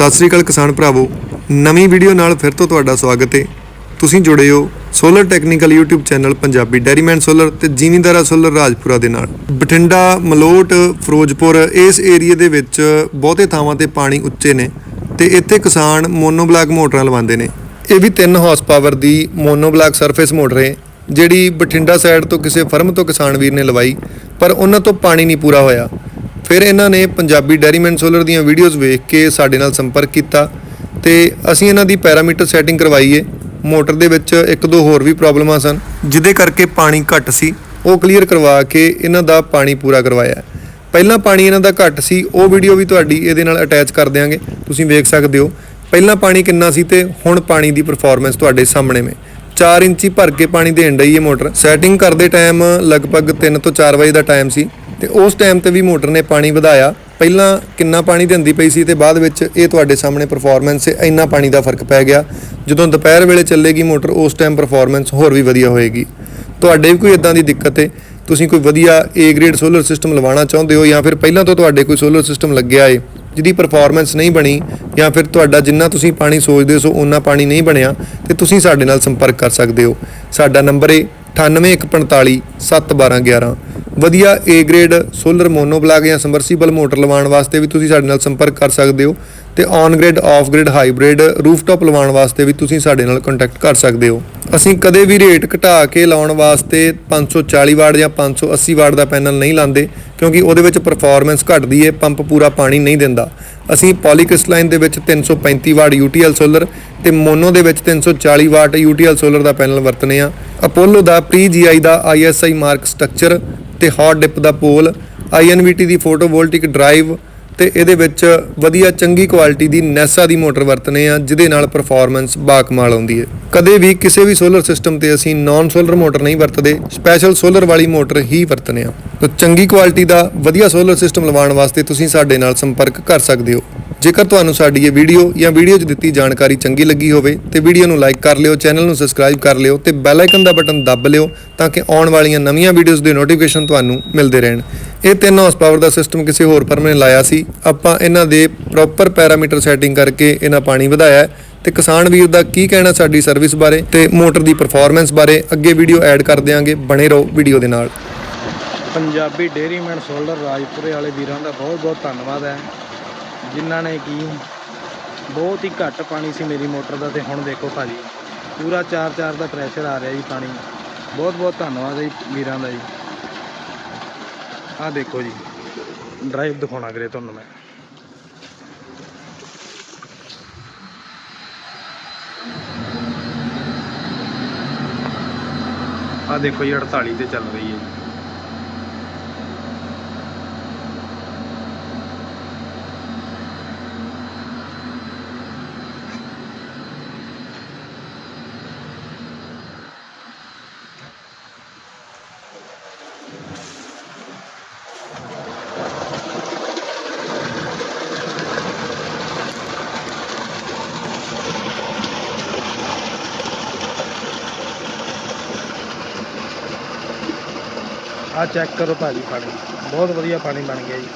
ਸਤਿ ਸ੍ਰੀ ਅਕਾਲ ਕਿਸਾਨ ਭਰਾਵੋ। ਨਵੀਂ ਵੀਡੀਓ ਨਾਲ ਫਿਰ ਤੋਂ ਤੁਹਾਡਾ ਸਵਾਗਤ ਹੈ। ਤੁਸੀਂ ਜੁੜੇ ਹੋ solar technical YouTube channel Punjabi dairyman solar ਤੇ ਜ਼ਿਮੀਂਦਾਰਾ ਸੋਲਰ ਰਾਜਪੁਰਾ ਦੇ ਨਾਲ। ਬਠਿੰਡਾ, ਮਲੋਟ, ਫਿਰੋਜ਼ਪੁਰ ਇਸ ਏਰੀਆ ਦੇ ਵਿੱਚ ਬਹੁਤੇ ਥਾਵਾਂ ਤੇ ਪਾਣੀ ਉੱਚੇ ਨੇ ਤੇ ਇੱਥੇ ਕਿਸਾਨ ਮੋਨੋਬਲਾਕ ਮੋਟਰਾਂ ਲਵਾਉਂਦੇ ਨੇ। ਇਹ ਵੀ 3 ਹਾਰਸ ਪਾਵਰ ਦੀ ਮੋਨੋਬਲਾਕ ਸਰਫੇਸ ਮੋਟਰ ਹੈ, ਜਿਹੜੀ ਬਠਿੰਡਾ ਸਾਈਡ ਤੋਂ ਕਿਸੇ ਫਰਮ ਤੋਂ ਕਿਸਾਨ ਵੀਰ ਨੇ ਲਵਾਈ, ਪਰ ਉਹਨਾਂ ਤੋਂ ਪਾਣੀ ਨਹੀਂ ਪੂਰਾ ਹੋਇਆ। ਫਿਰ ਇਹਨਾਂ ਨੇ ਪੰਜਾਬੀ ਡੈਰੀਮੈਨ ਸੋਲਰ ਦੀਆਂ ਵੀਡੀਓਜ਼ ਵੇਖ ਕੇ ਸਾਡੇ ਨਾਲ ਸੰਪਰਕ ਕੀਤਾ ਤੇ ਅਸੀਂ ਇਹਨਾਂ ਦੀ ਪੈਰਾਮੀਟਰ ਸੈਟਿੰਗ ਕਰਵਾਈਏ ਮੋਟਰ ਦੇ ਵਿੱਚ ਇੱਕ ਦੋ ਹੋਰ ਵੀ ਪ੍ਰੋਬਲਮਾਂ ਸਨ, ਜਿਹਦੇ ਕਰਕੇ ਪਾਣੀ ਘੱਟ ਸੀ। ਉਹ ਕਲੀਅਰ ਕਰਵਾ ਕੇ ਇਹਨਾਂ ਦਾ ਪਾਣੀ ਪੂਰਾ ਕਰਵਾਇਆ। ਪਹਿਲਾਂ ਪਾਣੀ ਇਹਨਾਂ ਦਾ ਘੱਟ ਸੀ, ਉਹ ਵੀਡੀਓ ਵੀ ਤੁਹਾਡੀ ਇਹਦੇ ਨਾਲ ਅਟੈਚ ਕਰ ਦਿਆਂਗੇ। ਤੁਸੀਂ ਵੇਖ ਸਕਦੇ ਹੋ, ਪਹਿਲਾਂ ਪਾਣੀ ਕਿੰਨਾ ਸੀ ਤੇ ਹੁਣ ਪਾਣੀ ਦੀ ਪਰਫਾਰਮੈਂਸ ਤੁਹਾਡੇ ਸਾਹਮਣੇ ਮੇ 4 ਇੰਚੀ ਭਰ ਕੇ ਪਾਣੀ ਦੇਣ ਡਈ ਇਹ ਮੋਟਰ। ਸੈਟਿੰਗ ਕਰਦੇ ਟਾਈਮ ਲਗਭਗ 3 ਤੋਂ 4 ਵਜੇ ਦਾ ਟਾਈਮ ਸੀ। ਤੇ ਉਸ ਟਾਈਮ ਤੇ ਵੀ ਮੋਟਰ ਨੇ ਪਾਣੀ ਵਧਾਇਆ। ਪਹਿਲਾਂ ਕਿੰਨਾ ਪਾਣੀ ਦਿੰਦੀ ਪਈ ਸੀ ਤੇ ਬਾਅਦ ਵਿੱਚ ਇਹ ਤੁਹਾਡੇ ਸਾਹਮਣੇ ਪਰਫਾਰਮੈਂਸ 'ਚ ਇੰਨਾ ਪਾਣੀ ਦਾ ਫ਼ਰਕ ਪੈ ਗਿਆ। ਜਦੋਂ ਦੁਪਹਿਰ ਵੇਲੇ ਚੱਲੇਗੀ ਮੋਟਰ, ਉਸ ਟਾਈਮ ਪਰਫਾਰਮੈਂਸ ਹੋਰ ਵੀ ਵਧੀਆ ਹੋਏਗੀ। ਤੁਹਾਡੇ ਵੀ ਕੋਈ ਇਦਾਂ ਦੀ ਦਿੱਕਤ ਹੈ? ਤੁਸੀਂ ਕੋਈ ਵਧੀਆ A ਗ੍ਰੇਡ ਸੋਲਰ ਸਿਸਟਮ ਲਵਾਉਣਾ ਚਾਹੁੰਦੇ ਹੋ ਜਾਂ ਫਿਰ ਪਹਿਲਾਂ ਤੋਂ ਤੁਹਾਡੇ ਕੋਈ ਸੋਲਰ ਸਿਸਟਮ ਲੱਗਿਆ ਹੈ, ਜਿਹਦੀ ਪਰਫਾਰਮੈਂਸ ਨਹੀਂ ਬਣੀ ਜਾਂ ਫਿਰ ਤੁਹਾਡਾ ਜਿੰਨਾ ਤੁਸੀਂ ਪਾਣੀ ਸੋਚਦੇ ਸੋ ਉਹਨਾਂ ਪਾਣੀ ਨਹੀਂ ਬਣਿਆ, ਤੇ ਤੁਸੀਂ ਸਾਡੇ ਨਾਲ ਸੰਪਰਕ ਕਰ ਸਕਦੇ ਹੋ। ਸਾਡਾ ਨੰਬਰ ਹੈ 9815 71211 ਵਧੀਆ A ਗ੍ਰੇਡ ਸੋਲਰ ਮੋਨੋਬਲਾਕ ਜਾਂ ਸਮਰਸੀਬਲ ਮੋਟਰ ਲਵਾਉਣ ਵਾਸਤੇ ਵੀ ਤੁਸੀਂ ਸਾਡੇ ਨਾਲ ਸੰਪਰਕ ਕਰ ਸਕਦੇ ਹੋ ਤੇ on grid off grid hybrid rooftop ਲਵਾਉਣ ਵਾਸਤੇ ਵੀ ਤੁਸੀਂ ਸਾਡੇ ਨਾਲ ਕੰਟੈਕਟ ਕਰ ਸਕਦੇ ਹੋ। ਅਸੀਂ ਕਦੇ ਵੀ ਰੇਟ ਘਟਾ ਕੇ ਲਾਉਣ ਵਾਸਤੇ 540 ਵਾਟ ਜਾਂ 580 ਵਾਟ ਦਾ ਪੈਨਲ ਨਹੀਂ ਲਾਉਂਦੇ ਕਿਉਂਕਿ ਉਹਦੇ ਵਿੱਚ ਪਰਫਾਰਮੈਂਸ ਘਟਦੀ ਹੈ ਪੰਪ ਪੂਰਾ ਪਾਣੀ ਨਹੀਂ ਦਿੰਦਾ। ਅਸੀਂ ਪੋਲੀਕ੍ਰਿਸਟਲਾਈਨ ਦੇ ਵਿੱਚ 335 ਵਾਟ UTL ਸੋਲਰ ਤੇ ਮੋਨੋ ਦੇ ਵਿੱਚ 340 ਵਾਟ UTL ਸੋਲਰ ਦਾ ਪੈਨਲ ਵਰਤਨੇ ਆ। ਅਪੋਲੋ ਦਾ ਪ੍ਰੀ GI ਦਾ ISI ਮਾਰਕ ਸਟਰਕਚਰ ਤੇ ਹੌਟ ਡਿਪ ਦਾ ਪੋਲ INVT ਦੀ ਫੋਟੋਵੋਲਟਿਕ ਡਰਾਈਵ ਤੇ ਇਹਦੇ ਵਿੱਚ ਵਧੀਆ ਚੰਗੀ ਕੁਆਲਿਟੀ ਦੀ ਨੈਸਾ ਦੀ ਮੋਟਰ ਵਰਤਨੇ ਆ, ਜਿਹਦੇ ਨਾਲ ਪਰਫਾਰਮੈਂਸ ਬਾਕਮਾਲ ਆਉਂਦੀ ਹੈ। ਕਦੇ ਵੀ ਕਿਸੇ ਵੀ ਸੋਲਰ ਸਿਸਟਮ ਤੇ ਅਸੀਂ ਨਾਨ ਸੋਲਰ ਮੋਟਰ ਨਹੀਂ ਵਰਤਦੇ ਸਪੈਸ਼ਲ ਸੋਲਰ ਵਾਲੀ ਮੋਟਰ ਹੀ ਵਰਤਨੇ ਆ। ਤਾਂ ਚੰਗੀ ਕੁਆਲਿਟੀ ਦਾ ਵਧੀਆ ਸੋਲਰ ਸਿਸਟਮ ਲਵਾਉਣ ਵਾਸਤੇ ਤੁਸੀਂ ਸਾਡੇ ਨਾਲ ਸੰਪਰਕ ਕਰ ਸਕਦੇ ਹੋ। ਜੇਕਰ ਤੁਹਾਨੂੰ ਸਾਡੀ ਇਹ ਵੀਡੀਓ ਜਾਂ ਵੀਡੀਓ 'ਚ ਦਿੱਤੀ ਜਾਣਕਾਰੀ ਚੰਗੀ ਲੱਗੀ ਹੋਵੇ, ਤੇ ਵੀਡੀਓ ਨੂੰ ਲਾਈਕ ਕਰ ਲਿਓ, ਚੈਨਲ ਨੂੰ ਸਬਸਕ੍ਰਾਈਬ ਕਰ ਲਿਓ ਤੇ ਬੈਲ ਆਈਕਨ ਦਾ ਬਟਨ ਦੱਬ ਲਿਓ ਤਾਂ ਕਿ ਆਉਣ ਵਾਲੀਆਂ ਨਵੀਆਂ ਵੀਡੀਓਜ਼ ਦੇ ਨੋਟੀਫਿਕੇਸ਼ਨ ਤੁਹਾਨੂੰ ਮਿਲਦੇ ਰਹਿਣ। ਇਹ ਤਿੰਨ ਹਾਊਸ ਪਾਵਰ ਦਾ ਸਿਸਟਮ ਕਿਸੇ ਹੋਰ ਫਰਮ ਨੇ ਲਾਇਆ ਸੀ। ਆਪਾਂ ਇਹਨਾਂ ਦੇ ਪ੍ਰੋਪਰ ਪੈਰਾਮੀਟਰ ਸੈਟਿੰਗ ਕਰਕੇ ਇਹਨਾਂ ਪਾਣੀ ਵਧਾਇਆ ਹੈ ਤੇ ਕਿਸਾਨ ਵੀਰ ਦਾ ਕੀ ਕਹਿਣਾ ਸਾਡੀ ਸਰਵਿਸ ਬਾਰੇ ਤੇ ਮੋਟਰ ਦੀ ਪਰਫਾਰਮੈਂਸ ਬਾਰੇ ਅੱਗੇ ਵੀਡੀਓ ਐਡ ਕਰ ਦਿਆਂਗੇ। ਬਣੇ ਰਹੋ ਵੀਡੀਓ ਦੇ ਨਾਲ। ਪੰਜਾਬੀ ਡੇਅਰੀਮੈਨ ਸੋਲਰ ਰਾਜਪੁਰੇ ਵਾਲੇ ਵੀਰਾਂ ਦਾ ਬਹੁਤ ਬਹੁਤ ਧੰਨਵਾਦ ਹੈ। ਜਿਨ੍ਹਾਂ ਨੇ ਕੀ ਬਹੁਤ ਹੀ ਘੱਟ ਪਾਣੀ ਸੀ ਮੇਰੀ ਮੋਟਰ ਦਾ ਤੇ ਹੁਣ ਦੇਖੋ ਭਾਜੀ, ਪੂਰਾ 4-4 ਦਾ ਪ੍ਰੈਸ਼ਰ ਆ ਰਿਹਾ ਜੀ ਪਾਣੀ। ਬਹੁਤ ਬਹੁਤ ਧੰਨਵਾਦ ਹੈ ਜੀ ਵੀਰਾਂ ਦਾ ਜੀ। ਆਹ ਦੇਖੋ ਜੀ ਡਰਾਈਵ ਦਿਖਾਉਣਾ ਵੀਰੇ ਤੁਹਾਨੂੰ ਮੈਂ। ਆਹ ਦੇਖੋ ਜੀ 48 ਤੇ ਚੱਲ ਰਹੀ ਹੈ ਜੀ। ਆਹ ਚੈੱਕ ਕਰੋ ਭਾਜੀ ਪਾਣੀ। ਬਹੁਤ ਵਧੀਆ ਪਾਣੀ ਬਣ ਗਿਆ ਜੀ।